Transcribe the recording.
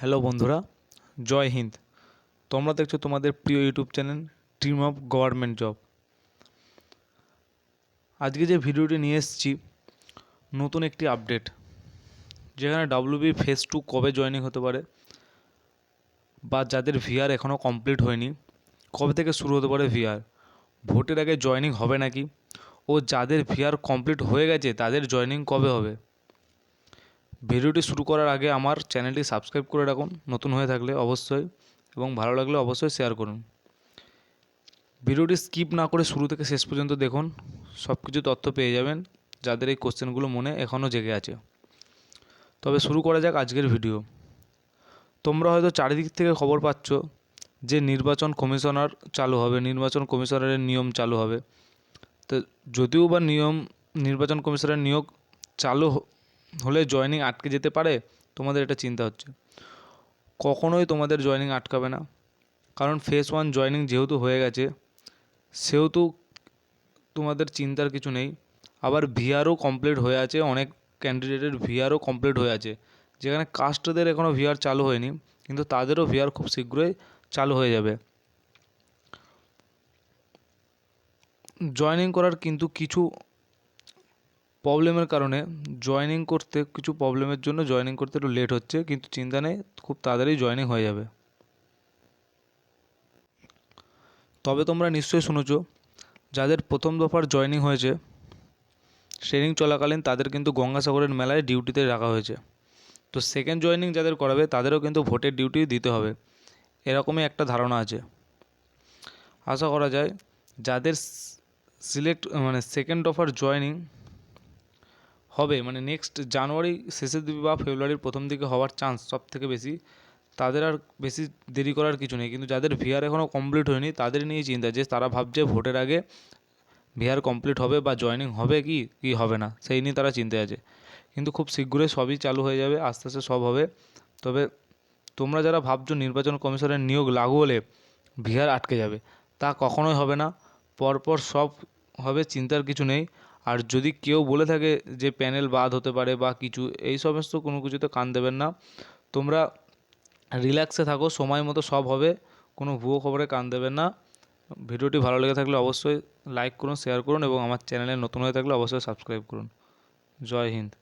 Hello বন্ধুরা, জয় হিন্দ। তোমরা দেখছ তোমাদের প্রিয় YouTube channel Dream of Government Job আজকে যে ভিডিওটি নিয়ে এসেছি, নতুন একটি আপডেট, যেখানে ডাব্লিউবি ফেজ টু কবে জয়েনিং হতে পারে, বা যাদের ভিআর এখনও কমপ্লিট হয়নি, কবে থেকে শুরু হতে পারে ভিআর ভোটের আগে জয়েনিং হবে নাকি, ও যাদের ভিআর কমপ্লিট হয়ে গেছে, তাদের জয়েনিং কবে হবে? ভিডিওটি শুরু করার আগে আমার চ্যানেলটি সাবস্ক্রাইব করে রাখুন, নতুন হয়ে থাকলে অবশ্যই, এবং ভালো লাগলে অবশ্যই শেয়ার করুন। ভিডিওটি স্কিপ না করে শুরু থেকে শেষ পর্যন্ত দেখুন সব কিছু তথ্য পেয়ে যাবেন, যাদের এই কোশ্চেনগুলো মনে এখনও জেগে আছে। তবে শুরু করা যাক আজকের ভিডিও তোমরা হয়তো চারিদিক থেকে খবর পাচ্ছ যে নির্বাচন কমিশনার চালু হবে, নির্বাচন কমিশনারের নিয়ম চালু হবে। তো যদিও বা নিয়ম, নির্বাচন কমিশনের নিয়োগ চালু হলে জয়েনিং আটকে যেতে পারে, তোমাদের এটা চিন্তা হচ্ছে। কখনোই তোমাদের জয়েনিং আটকাবে না। কারণ ফেস ওয়ান জয়েনিং যেহেতু হয়ে গেছে, সেহেতু তোমাদের চিন্তার কিছু নেই। আবার ভিআরও কমপ্লিট হয়ে আছে, অনেক ক্যান্ডিডেটের ভিআরও কমপ্লিট হয়ে আছে। যেখানে কাস্টদের এখনও ভিআর চালু হয়নি, কিন্তু তাদেরও ভিআর খুব শীঘ্রই চালু হয়ে যাবে। জয়েনিং করার কিন্তু কিছু প্রবলেমের কারণে জয়েনিং করতে কিছু প্রবলেমের জন্য জয়েনিং করতে একটু লেট হচ্ছে, কিন্তু চিন্তা নেই, খুব তাড়াতাড়ি জয়েনিং হয়ে যাবে। তবে তোমরা নিশ্চয়ই শুনেছ, যাদের প্রথম দফার জয়েনিং হয়েছে ট্রেনিং চলাকালীন তাদের কিন্তু গঙ্গাসাগরের মেলায় ডিউটিতে রাখা হয়েছে। তো সেকেন্ড জয়েনিং যাদের করাবে, তাদেরও কিন্তু ভোটের ডিউটি দিতে হবে। এরকমই একটা ধারণা আছে। আশা করা যায়, যাদের সিলেক্ট মানে সেকেন্ড অফার জয়েনিং হবে। মানে নেক্সট জানুয়ারি শেষের দিকে বা ফেব্রুয়ারির প্রথম দিকে হওয়ার চান্স সব থেকে বেশি। তাদের আর বেশি দেরি করার কিছু নেই। কিন্তু যাদের ভিআর এখনও কমপ্লিট হয়নি, তাদের নিয়েই চিন্তা যে তারা ভাবছে ভোটের আগে ভিআর কমপ্লিট হবে বা জয়েনিং হবে কি কি হবে না, সেই নিয়ে তারা চিন্তায় আছে। কিন্তু খুব শীঘ্রই সবই চালু হয়ে যাবে, আস্তে আস্তে সব হবে। তবে তোমরা যারা ভাবছ নির্বাচন কমিশনের নিয়োগ লাগু হলে ভিআর আটকে যাবে, তা কখনোই হবে না। পরপর সব হবে, চিন্তার কিছু নেই। আর যদি কেউ বলে থাকে যে প্যানেল বাদ হতে পারে বা কিছু, এই সমস্ত কোনো কিছুতে কান দেবেন না। তোমরা রিল্যাক্সে থাকো, সময় মতো সব হবে, কোনো ভুয়ো খবরে কান দেবেন না। ভিডিওটি ভালো লেগে থাকলে অবশ্যই লাইক করুন শেয়ার করুন এবং আমার চ্যানেলে নতুন হয়ে থাকলে অবশ্যই সাবস্ক্রাইব করুন। জয় হিন্দ।